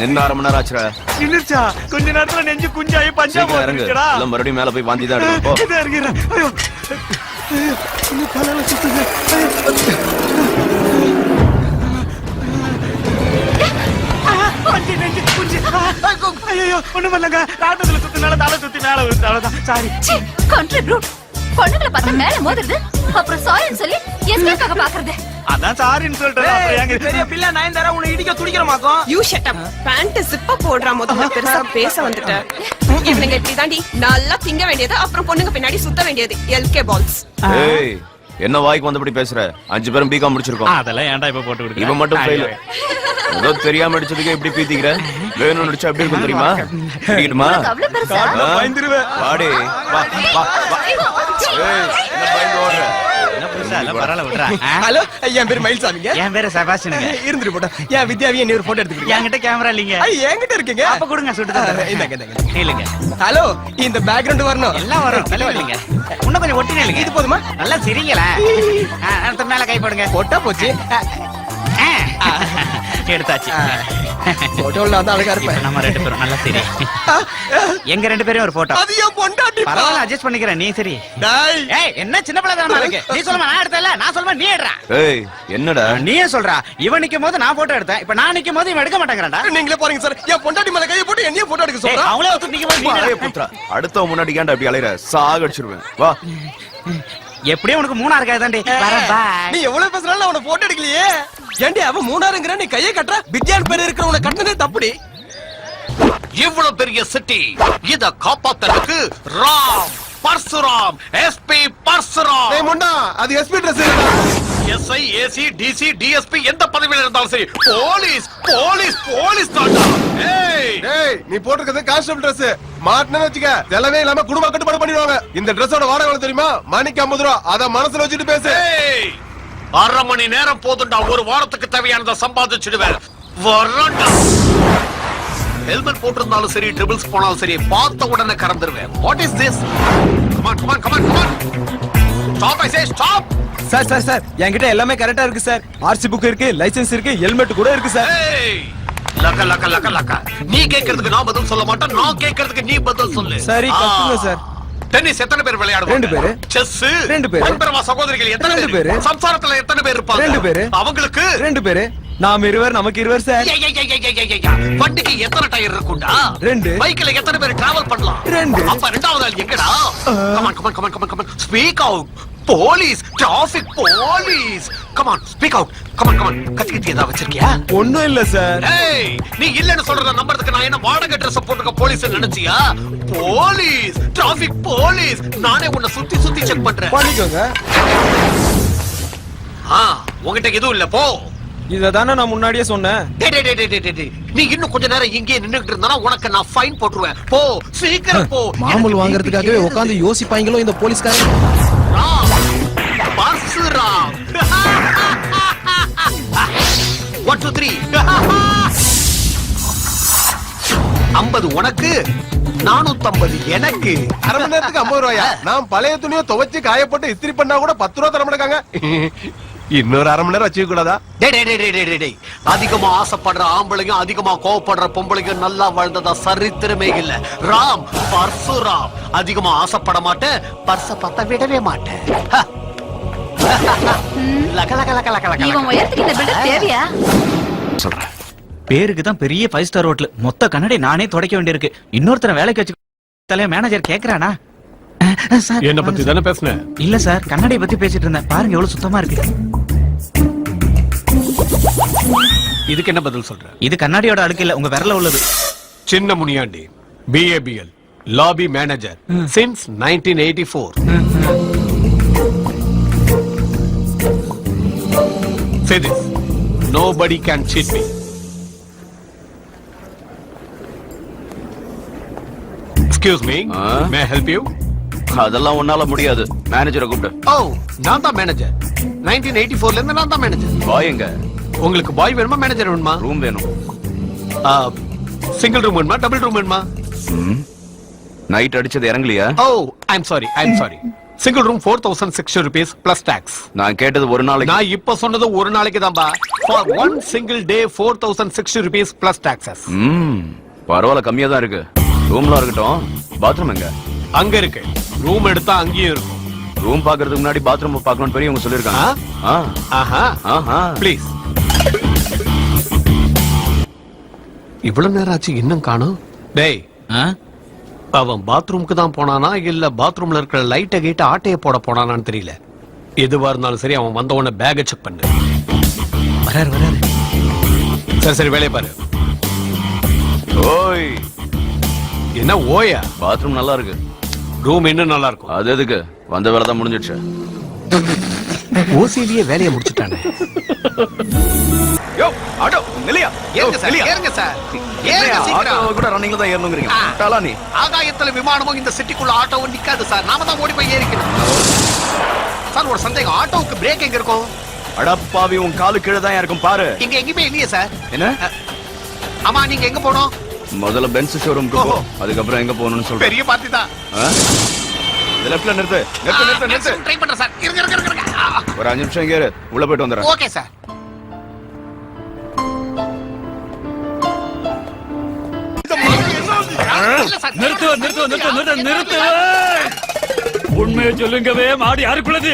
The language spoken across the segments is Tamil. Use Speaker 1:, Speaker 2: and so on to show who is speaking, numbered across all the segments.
Speaker 1: நின்னு அரை மணி நேரம் ஆச்சுடா.
Speaker 2: நின்னுச்சா கொஞ்ச நேரத்துல நெஞ்சு குஞ்சாயி பஞ்சாபம்
Speaker 1: சீக்கிரம் இறங்கு.
Speaker 2: வந்துருச்சுடா
Speaker 1: இல்ல மறுபடியும் மேல போய் வாந்தி தான்
Speaker 2: இதா இருக்கிறேன் ஐயோ. இன்னும் தலையில சுத்துது. ஐயோ. ஆ, வண்டி நெஞ்சு குஞ்சு. ஐயோ ஒண்ணும் இல்லைங்க ராட்டத்துல சுத்தினால தலை சுத்தி மேல விழுந்து அவ்வளவுதான். சாரி.
Speaker 3: பொண்ணுங்களை பார்த்தா மேல மோதுறது. அப்புறம் சாரின்னு சொல்லி எஸ்கேப் ஆக பாக்குறது.
Speaker 2: அதான் சாரின்னு சொல்லிட்டேன் அப்புறம் ஏங்க
Speaker 4: பெரிய பிள்ளை நயன்தாரா உன்னை இடிக்க துடிக்கிறமாக்கும்.
Speaker 5: யூ ஷட் அப் பேண்ட் சிப்ப போடுறா முதல்ல பெருசா பேச வந்துட்ட. இவனுங்க இப்படி தாண்டி நல்லா திங்க வேண்டியது அப்புறம் பொண்ணுங்க பின்னாடி சுத்த வேண்டியது. எல்கே பால்ஸ்
Speaker 1: ஏய் என்ன வாய்க்கு வந்தபடி பேசுற? அஞ்சு பேரும் பிகாம் முடிச்சிருக்கோம்.
Speaker 2: அதெல்லாம் ஏன்டா இப்ப போட்டு விடுங்க
Speaker 1: இவன் மட்டும் ஃபெயில் ஏதோ தெரியாம அடிச்சதுக்கே இப்படி பீத்திக்கிற? வேணும்னு அடிச்சா எப்படி இருக்கும் தெரியுமா? ஆ? வாடி வா வா வா. ஏய் என்ன பயந்து ஓடுற
Speaker 2: என்ன புதுசா இல்ல பரவாயில்ல விடுறா ஆ?
Speaker 4: ஹலோ என் பேர் மயில்சாமிங்க.
Speaker 2: என் பேரு செபாஸ்டினுங்க
Speaker 4: இருந்துட்டு போட்டா என் வித்யாவையும் நீ ஒரு போட்டோ எடுத்துக்கிறீங்க
Speaker 2: என்கிட்ட கேமரா இல்லைங்க.
Speaker 4: என்கிட்ட இருக்கீங்க.
Speaker 2: அப்ப கொடுங்க சுட்டு.
Speaker 4: இந்தாங்க.
Speaker 2: இல்லைங்க.
Speaker 4: ஹலோ இந்த பேக்ரவுண்ட் வரணும்.
Speaker 2: எல்லாம் வரும் தள்ளி வரலீங்க இன்னும் கொஞ்சம் ஒட்டி நில்லுங்க
Speaker 4: இது போதுமா?
Speaker 2: நல்லா சிரிங்களா அடுத்த மேல கை போடுங்க.
Speaker 4: போட்டா போச்சு.
Speaker 2: எடுத்தாச்சு.
Speaker 4: போட்டோல நான் தான் அழகா
Speaker 2: இப்ப
Speaker 4: இருப்பேன்.
Speaker 2: நம்ம ரெண்டு பேரும் நல்லா சரி.
Speaker 4: ஆ, ஆ,
Speaker 2: எங்க ரெண்டு பேரும் ஒரு போட்டோ
Speaker 4: அது என் பொண்டாட்டி
Speaker 2: பரவாயில்ல அட்ஜஸ்ட் பண்ணிக்கிறேன். நீ சரி.
Speaker 4: டாய்.
Speaker 2: ஏய் என்ன சின்ன பிள்ளை தானே இருக்கு? நீ சொல்லுமா நான் எடுத்தல நான் சொல்லுமா நீ எடுறா?
Speaker 1: ஏய் என்னடா?
Speaker 2: நீயே சொல்றா? இவன் நிக்கும் போது நான் போட்டோ எடுத்தேன். இப்ப நான் நிக்கும் போது இவன் எடுக்க மாட்டேங்கிறான்டா.
Speaker 4: நீங்களே பாருங்க சார். என் பொண்டாட்டி மேல கையை போட்டு என்னையும் போட்டோ எடுக்க
Speaker 2: ஏய்,
Speaker 4: சொல்றேன்
Speaker 2: அவங்களே ஒத்து நிக்கும் போது நீ.
Speaker 1: புத்ரா அடுத்தவன் முன்னாடி ஏன்டா அப்படி அலையற? சாகடிச்சிருவேன். வா.
Speaker 2: எப்படியும் உனக்கு மூணா இருக்காதாண்டி
Speaker 4: நீ எவ்வளவு பேசுறாலும் அவன போட்டோ எடுக்கலையே. ஏண்டி அவன் மூணாருங்கிற நீ கையை கட்டுற? வித்யான் பேர் இருக்கிற உன கட்டினதே தப்புடி.
Speaker 6: இவ்வளவு பெரிய சிட்டி இத காப்பாத்தறதுக்கு ராம் பர்சுராம் எஸ்பி பர்சுராம்.
Speaker 7: முண்டா அது SP dress
Speaker 6: SI AC DC DSP எந்த பதவியில இருந்தாலும் சரி போலீஸ் போலீஸ் போலீஸ் தாண்டா ஏய்!
Speaker 7: ஏய் நீ போட்டிருக்கிறது கான்ஸ்டபிள் ட்ரெஸ் மாட்டினு வச்சுக்க செலவே இல்லாம குடும்ப கட்டுப்பாடு பண்ணிடுவாங்க. இந்த ட்ரெஸ்ஸோட வாடகை எவ்வளவு தெரியுமா? மணிக்கு ஐம்பது ரூபா. அத மனசுல வச்சுட்டு பேசு.
Speaker 6: ஏய்! அரை மணி நேரம் போதும்டா. ஒரு வாரத்துக்கு தேவையானதை சம்பாதிச்சிடுவேன். வரண்டா ஹெல்மெட் போட்டிருந்தாலும் சரி ட்ரிபிள்ஸ் போனாலும் சரி பார்த்த உடனே கறந்துருவேன். What is this come on come on come on come on stop I say stop
Speaker 4: sir sir sir என்கிட்ட எல்லாமே கரெக்டா இருக்கு சார் ஆர்சி புக் இருக்கு லைசென்ஸ் இருக்கு ஹெல்மெட் கூட இருக்கு சார்
Speaker 6: லக்க லக்க லக்க லக்க நீ கேக்குறதுக்கு நான் பதில் சொல்ல மாட்டேன் நான் கேக்குறதுக்கு நீ பதில் சொல்லு
Speaker 4: சரி. கத்துங்க சார்.
Speaker 6: டென்னிஸ் எத்தனை பேர் விளையாடுவாங்க
Speaker 4: ரெண்டு பேரு.
Speaker 6: செஸ்
Speaker 4: ரெண்டு பேரு.
Speaker 6: பரமா சகோதரிகள் எத்தனை பேரு. சம்சாரத்துல எத்தனை பேர் இருப்பாங்க
Speaker 4: ரெண்டு பேரு.
Speaker 6: அவங்களுக்கு
Speaker 4: ரெண்டு பேரு நாம் இருவர் நமக்கு இருவர் சார்.
Speaker 6: வண்டிக்கு எத்தனை டயர் இருக்கும்டா?
Speaker 4: ரெண்டு.
Speaker 6: பைக்ல எத்தனை பேர் டிராவல் பண்ணலாம்?
Speaker 4: ரெண்டு.
Speaker 6: அப்ப ரெண்டாவது ஆள் எங்கடா? Come on come on come on come on come on speak out police traffic police come on speak out come on come on கத்தி கத்தி ஏதாவது வச்சிருக்கியா?
Speaker 4: ஒண்ணும் இல்ல சார்
Speaker 6: ஏய் நீ இல்லன்னு சொல்றத நம்புறதுக்கு நான் என்ன வாடகை ட்ரெஸ் போட்டுக்க போலீஸ் நினைச்சியா? போலீஸ் டிராபிக் போலீஸ் நானே உன்னை சுத்தி சுத்தி செக் பண்றேன்.
Speaker 4: பண்ணிக்கோங்க.
Speaker 6: ஆ உன்கிட்ட எதுவும் இல்ல போ.
Speaker 4: இத தானே நான் முன்னாடியே சொன்னேன்.
Speaker 6: டேய், டேய், டேய், டேய், டேய், டேய், டேய். நீ இன்னும் கொஞ்ச நேரம் இங்கேயே நின்னுட்டு இருந்தா உனக்கு நான் ஃபைன் போட்டுருவேன். போ சீக்கிரம் போ.
Speaker 8: மாமூல் வாங்குறதுக்காகவே உட்காந்து யோசிப்பாங்களோ இந்த போலீஸ்காரங்க
Speaker 6: பர்சுராம் ஒன் டூ த்ரீ ஐம்பது உனக்கு நானூத்தம்பது எனக்கு.
Speaker 7: அரை மணி நேரத்துக்கு ஐம்பது ரூபாயா? நான் பழைய துணியை துவைச்சு காயப்போட்டு இஸ்திரி பண்ணா கூட பத்து ரூபா தர மாட்டாங்க இன்னொரு அரை மணி நேரம் வச்சுக்க கூடாதா
Speaker 6: டேய், டேய், டேய், டேய், டேய், டேய், டேய். அதிகமா ஆசைப்படுற ஆம்பளைங்க அதிகமா கோவப்படுற பொம்பளைங்க நல்லா வாழ்ந்ததா சரித்திரமே இல்ல. ராம் பர்சுராம். அதிகமா ஆசைப்பட மாட்டேன் பர்ச பார்த்தா விடவே மாட்டேன்.
Speaker 2: சொல்றேன். பேருக்கு தான் பெரிய ஃபைவ் ஸ்டார் ஹோட்டல் மொத்த கண்ணாடி நானே துடைக்க வேண்டியிருக்கு. இன்னொருத்தர வேலைக்கு வச்சு தலைய மேனேஜர் கேக்குறானா?
Speaker 7: என்ன பத்தி தானே பேசுனேன்
Speaker 2: இல்ல சார் கண்ணாடியை பத்தி பேசிட்டு இருந்தேன். பாருங்க எவ்வளவு சுத்தமா இருக்கு.
Speaker 6: இதுக்கு என்ன பதில் சொல்ற
Speaker 2: இது கண்ணாடியோட அடுக்கு இல்ல உங்க விரல உள்ளது
Speaker 6: சின்ன Muniyandi PABL lobby manager since nineteen eighty four can cheat me. Excuse me.
Speaker 1: ஆ?
Speaker 6: May I help you?
Speaker 1: அதெல்லாம் உன்னால முடியாது மேனேஜரை கூப்பிட்டு
Speaker 6: Oh, நான் தான் மேனேஜர் 1984 இருந்து நான் தான் மேனேஜர்
Speaker 1: பாய் எங்க
Speaker 6: உங்களுக்கு பாய் வேணுமா மேனேஜர் வேணுமா?
Speaker 1: ரூம் வேணும்.
Speaker 6: சிங்கிள் ரூம் வேணுமா டபுள் ரூம் வேணுமா?
Speaker 1: நைட் அடிச்சது இறங்கலையா?
Speaker 6: ஓ I am sorry I am sorry single room four thousand sixty rupees plus tax
Speaker 1: நான் கேட்டது ஒரு நாளைக்கு.
Speaker 6: நான் இப்ப சொன்னது ஒரு நாளைக்கு தான்பா. For one single day four thousand sixty rupees plus taxes
Speaker 1: ம் பரவாயில்ல கம்மியா தான் இருக்கு. ரூம்லாம் இருக்கட்டும். பாத்ரூம் எங்க?
Speaker 6: அங்க இருக்கு. ரூம் எடுத்தா அங்கேயும் இருக்கும்.
Speaker 1: ரூம் பாக்குறதுக்கு முன்னாடி பாத்ரூம் பார்க்கணும்னு பெரியவங்க சொல்லிருக்காங்க
Speaker 6: ஆஹா.
Speaker 1: ஆஹா.
Speaker 6: ப்ளீஸ் இவ்வளவு நேரம் ஆச்சு இன்னும் காணும்? டேய்
Speaker 2: ஆ?
Speaker 6: அவன் பாத்ரூமுக்கு தான் போனானா இல்ல பாத்ரூம்ல இருக்கிற லைட்டை கேட்டு ஆட்டைய போட போனானான்னு தெரியல. எதுவா இருந்தாலும் சரி அவன் வந்த உடனே பேக்கை செக் பண்ணு.
Speaker 2: வராரு வராரு.
Speaker 6: சரி சரி வேலையை பாரு.
Speaker 1: ஓய்.
Speaker 6: என்ன ஓயா?
Speaker 1: பாத்ரூம் நல்லா இருக்கு.
Speaker 6: ரூம் இன்னும் நல்லா இருக்கும்.
Speaker 1: அது எதுக்கு? வந்த வேலை தான் முடிஞ்சிடுச்சு.
Speaker 6: ஓசிலேயே வேலையை முடிச்சுட்டானே.
Speaker 1: யோ ஆட்டோ நிலையா
Speaker 6: ஏறுங்க சார் ஏறுங்க சார். ஏறுங்க
Speaker 1: ஆட்டோ
Speaker 6: சீக்கிரம்.
Speaker 1: கூட ரன்னிங்ல தான் நீ?
Speaker 6: ஆகாயத்துல விமானமும் இந்த சிட்டிக்குள்ள ஆட்டோவும் நிக்காது சார். நாம தான் ஓடி போய் ஏறிக்கணும். சார் ஒரு சந்தேகம். ஆட்டோவுக்கு பிரேக் எங்க இருக்கும்?
Speaker 1: அடப்பாவி உன் காலு கீழே தான் இருக்கும் பாரு.
Speaker 6: இங்க எங்கேயுமே இல்லையே சார்.
Speaker 1: என்ன?
Speaker 6: ஆமா நீங்க எங்க போனோம்
Speaker 1: முதல்ல பென்ஸ் ஷோரூம்க்கு போ. அதுக்கப்புறம் எங்க போகணும்னு சொல்றேன்
Speaker 6: பெரிய பார்ட்டி தான்.
Speaker 1: லெஃப்ட்ல நிறுத்து. நிறுத்து நிறுத்து நிறுத்து.
Speaker 6: ட்ரை பண்றேன் சார். இருங்க இருங்க.
Speaker 1: ஒரு அஞ்சு நிமிஷம் இங்க உள்ள போயிட்டு வந்துடுறேன்.
Speaker 6: Okay sir. சார்,
Speaker 9: நிறுத்து நிறுத்து நிறுத்து நிறுத்து உண்மையை சொல்லுங்கவே மாடு யாருக்குள்ளது?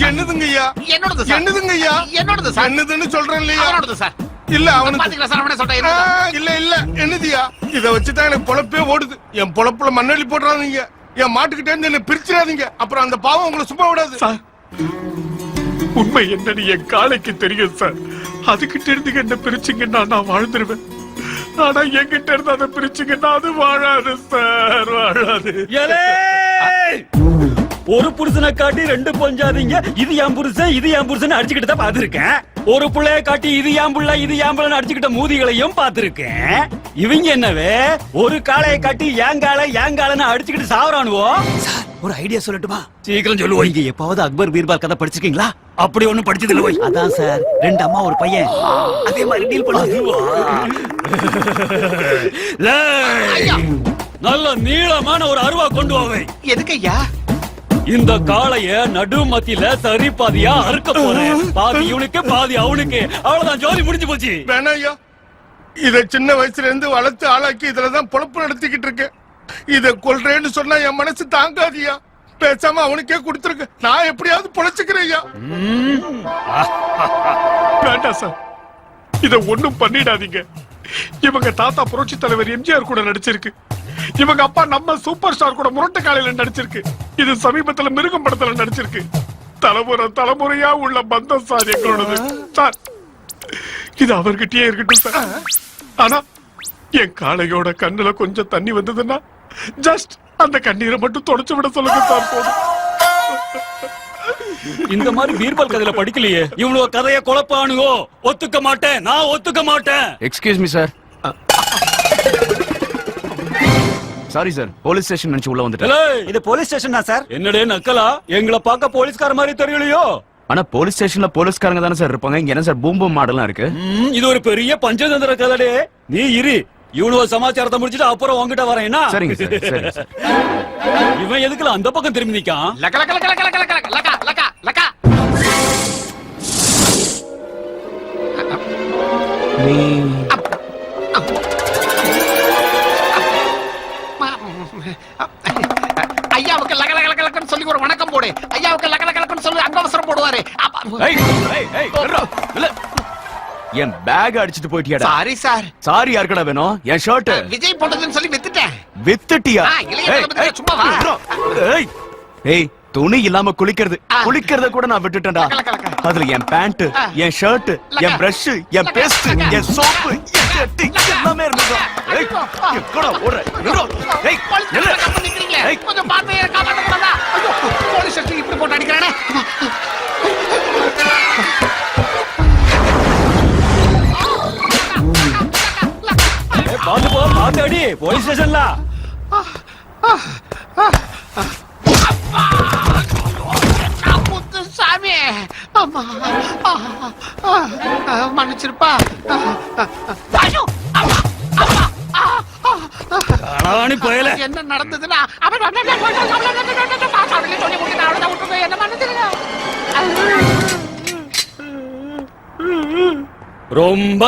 Speaker 6: சார்.
Speaker 7: என்னதுங்க ஐயா?
Speaker 6: என்னோடது சார்.
Speaker 7: என்னதுங்க ஐயா?
Speaker 6: என்னோடது சார்.
Speaker 7: என்னதுன்னு சொல்றேன் இல்லையா?
Speaker 6: அவனோடது சார்.
Speaker 7: இல்ல அவனுக்கு.
Speaker 6: சார்? அவனே சொல்றேன்.
Speaker 7: இல்ல இல்ல. என்னதியா இத வச்சுதான் எனக்கு பொழப்பே ஓடுது. என் பொழப்புல மண்ணள்ளி போடுறாதீங்க. என் மாட்டுக்கிட்டே இருந்து என்ன பிரிச்சிடாதீங்க. அப்புறம் அந்த பாவம் உங்களை சும்மா விடாது.
Speaker 9: உண்மை என்னன்னு என் காலைக்கு தெரியும் சார் அதுகிட்ட இருந்து என்ன பிரிச்சுங்கன்னா நான் வாழ்ந்துருவேன். ஆனா என்கிட்ட இருந்து அதை பிரிச்சுங்கன்னா அது வாழாது சார் வாழாது. ஒரு புருஷனை காட்டி ரெண்டு பொஞ்சாதீங்க. இது என் புருஷன் இது என் புருஷன் அடிச்சுக்கிட்டு தான் பாத்துருக்கேன் ஒரு புள்ளைய காட்டி இது என் புள்ள இது என் புள்ளன்னு அடிச்சுக்கிட்ட மூதிகளையும் பாத்துருக்கேன் இவங்க என்னவே? ஒரு காளைய காட்டி ஏன் காலை ஏன் காலைன்னு அடிச்சுக்கிட்டு சாவறானுவோ?
Speaker 2: ஒரு ஐடியா சொல்லட்டுமா?
Speaker 9: சீக்கிரம் சொல்லுவோம்.
Speaker 2: நீங்க எப்பாவது அக்பர் பீர்பால் கதை படிச்சிருக்கீங்களா?
Speaker 9: அப்படி ஒண்ணும் படிச்சது இல்லை.
Speaker 2: அதான் சார் ரெண்டு அம்மா ஒரு பையன். அதே மாதிரி டீல் பண்ணுவாங்க
Speaker 9: லேய், நல்ல நீளமான ஒரு அருவா கொண்டு வாவை
Speaker 6: எதுக்கு ஐயா?
Speaker 9: இந்த காளைய நடு மத்தியில சரி பாதியா அறுக்க போறேன். பாதி இவனுக்கு பாதி அவனுக்கு. அவ்வளவுதான் ஜோலி முடிஞ்சு போச்சு.
Speaker 7: வேணாம் ஐயா. இத சின்ன வயசுல இருந்து வளர்த்து ஆளாக்கி இதுலதான் பொழப்பு நடத்திக்கிட்டு இருக்கேன். இத கொல்றேன்னு சொன்னா என் மனசு தாங்காதியா? பேசாம அவனுக்கே கொடுத்துருக்க. நான் எப்படியாவது பொழைச்சுக்கிறேயா
Speaker 9: வேண்டாம் சார். இத ஒண்ணும் பண்ணிடாதீங்க. இவங்க தாத்தா புரட்சி தலைவர் எம்ஜிஆர் கூட நடிச்சிருக்கு. இவங்க அப்பா நம்ம சூப்பர் ஸ்டார் கூட முரட்டு காலையில நடிச்சிருக்கு. இது சமீபத்துல மிருகம் படத்துல நடிச்சிருக்கு. தலைமுறை தலைமுறையா உள்ள பந்தம் சார் எங்களோடது. சார் இது அவர்கிட்டயே இருக்கட்டும் சார். ஆனா என் காளையோட கண்ணுல கொஞ்சம் தண்ணி வந்ததுன்னா ஜஸ்ட் அந்த கண்ணீரை மட்டும் தொடச்சு விட சொல்லுங்க சார் போதும். இந்த மாதிரி பீர்பால் கதையில படிக்கலையே. இவனோ கதைய குழப்பானுகோ ஒத்துக்க மாட்டேன். நான் ஒத்துக்க மாட்டேன்.
Speaker 1: Excuse me sir sorry sir police station நினைச்சு உள்ள வந்துட்டேன்.
Speaker 2: இது போலீஸ் ஸ்டேஷன் தான் சார்
Speaker 9: என்னடே நக்கலா? எங்களை பார்க்க போலீஸ்கார மாதிரி தெரியலையோ?
Speaker 1: ஆனா போலீஸ் ஸ்டேஷன்ல போலீஸ்காரங்க தானே சார் இருப்பாங்க. இங்க என்ன சார் பூம் பூம் மாடலாம் இருக்கு?
Speaker 9: இது ஒரு பெரிய பஞ்சதந்திர கதடே. நீ இரு. இவனுவ சமாச்சாரத்தை முடிச்சிட்டு அப்புறம் உன்கிட்ட வரேன். என்ன?
Speaker 1: சரிங்க சார் சரிங்க சார்.
Speaker 9: இவன் எதுக்குல அந்த பக்கம் திரும்பி நிக்கான்?
Speaker 6: லக்க லக்க லக்க லக்க லக்க லக்க லக்க லக்க லக்க. ஐயாவுக்கு
Speaker 1: என் பேக் அடிச்சிட்டு போயிட்டியாடா?
Speaker 6: சாரி சார்
Speaker 1: சாரி யாருக்கடா வேணும்? என் ஷர்ட்
Speaker 6: விஜய் போட்டதுன்னு சொல்லி வித்துட்டேன்.
Speaker 1: வித்துட்டியா?
Speaker 6: சும்மா.
Speaker 1: ஏய் ஏய். துணி இல்லாம குளிக்கிறது. குளிக்கிறத கூட நான் விட்டுட்டேன்டா. அதுல என் பேண்ட். என் ஷர்ட். என் பிரஷ் என் பேஸ்ட். என் சோப்பு எல்லாமே இருந்தது ஏய் எக்கடா ஓடுற. ஏய். ஏய்.
Speaker 6: கொஞ்சம் பார்த்து காப்பாத்த கூடாதா ஐயோ, போலீஸ் இப்படி போட்டு அடிக்கிறானே.
Speaker 9: ஆத்தாடி போலீஸ் ஸ்டேஷன்ல
Speaker 6: சாமி அம்மா
Speaker 10: போயல
Speaker 6: என்ன நடந்ததுன்னா அவன் என்ன
Speaker 10: ரொம்ப